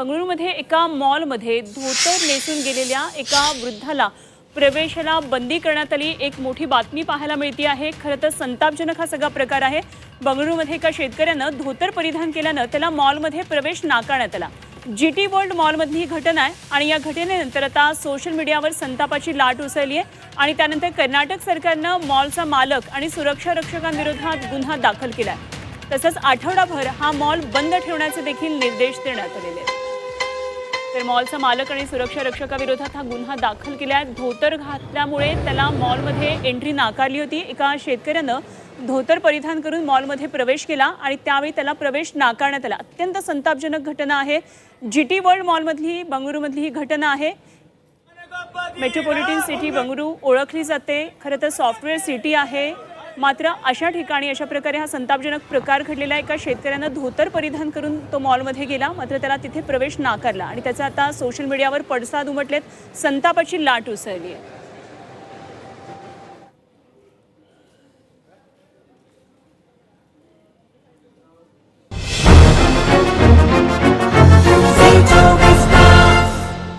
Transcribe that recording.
बंगळुरूमध्ये एका मॉलमध्ये धोतर नेसून गेलेल्या एका वृद्धाला प्रवेशाला बंदी करण्यात आली. एक मोठी बातमी पाहायला मिळते आहे. खरं तर संतापजनक हा सगळा प्रकार आहे. बंगळुरूमध्ये एका शेतकऱ्यानं धोतर परिधान केल्यानं त्याला मॉलमध्ये प्रवेश नाकारण्यात आला. जी टी वर्ल्ड मॉलमधली ही घटना आहे आणि या घटनेनंतर आता सोशल मीडियावर संतापाची लाट उसळली आहे आणि त्यानंतर कर्नाटक सरकारनं मॉलचा मालक आणि सुरक्षा रक्षकांविरोधात गुन्हा दाखल केला आहे तसंच आठवडाभर हा मॉल बंद ठेवण्याचे देखील निर्देश देण्यात आलेले आहेत. तर मॉलचा मालक आणि सुरक्षा रक्षकाविरोधात हा गुन्हा दाखल केला आहे धोतर घातल्यामुळे त्याला मॉलमध्ये एंट्री नाकारली होती. एका शेतकऱ्यानं धोतर परिधान करून मॉलमध्ये प्रवेश केला आणि त्यावेळी त्याला प्रवेश नाकारण्यात आला. अत्यंत संतापजनक घटना आहे. जी टी वर्ल्ड मॉलमधली बंगळुरूमधली ही घटना आहे. मेट्रोपॉलिटन सिटी बंगळुरू ओळखली जाते. खरं तर सॉफ्टवेअर सिटी आहे. मात्र अशा ठिकाणी अशा प्रकारे हा संतापजनक प्रकार घडलेला आहे. एका शेतकऱ्यानं धोतर परिधान करून तो मॉलमध्ये गेला मात्र त्याला तिथे प्रवेश नाकारला. आणि त्याचा आता सोशल मीडियावर पडसाद उमटलेत. संतापाची लाट उसळली आहे.